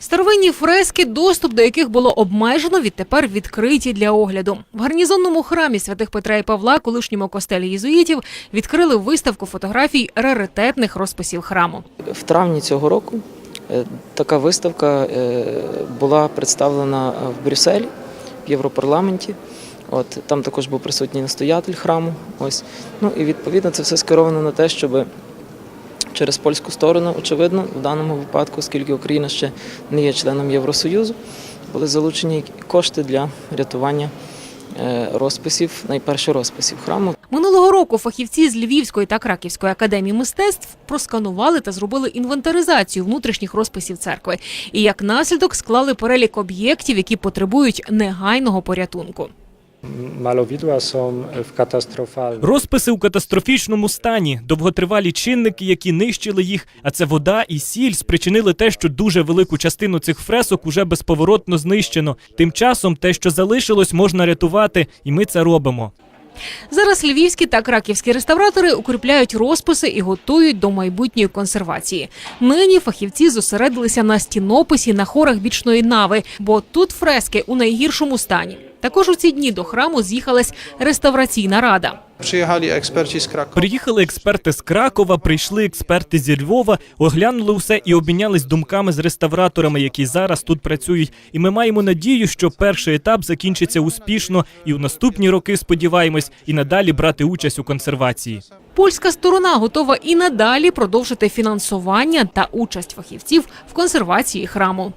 Старовинні фрески, доступ до яких було обмежено, відтепер відкриті для огляду. В гарнізонному храмі святих Петра і Павла, колишньому костелі єзуїтів, відкрили виставку фотографій раритетних розписів храму. В травні цього року е, така виставка е, була представлена в Брюсселі в Європарламенті. От там також був присутній настоятель храму. Ось ну і відповідно це все скеровано на те, щоб через польську сторону, очевидно, в даному випадку, оскільки Україна ще не є членом Євросоюзу, були залучені кошти для рятування е, розписів, найперше розписів храму. Минулого року фахівці з Львівської та Краківської академії мистецтв просканували та зробили інвентаризацію внутрішніх розписів церкви. І як наслідок склали перелік об'єктів, які потребують негайного порятунку. Są w katastrofalnym Розписи у катастрофічному стані, довготривалі чинники, які нищили їх, а це вода і сіль спричинили те, що дуже велику частину цих фресок уже безповоротно знищено. Тим часом те, що залишилось, можна рятувати, і ми це робимо. Зараз львівські та краківські реставратори укріпляють розписи і готують до майбутньої консервації. Нині фахівці зосередилися на стінописі на хорах бічної нави, бо тут фрески у найгіршому стані. Також у ці дні до храму з'їхалась реставраційна рада. Приїхали експерти з Кракова, прийшли експерти зі Львова, оглянули все і обмінялись думками з реставраторами, які зараз тут працюють. І ми маємо надію, що перший етап закінчиться успішно, і у наступні роки сподіваємось і надалі брати участь у консервації. Польська сторона готова і надалі продовжити фінансування та участь фахівців в консервації храму.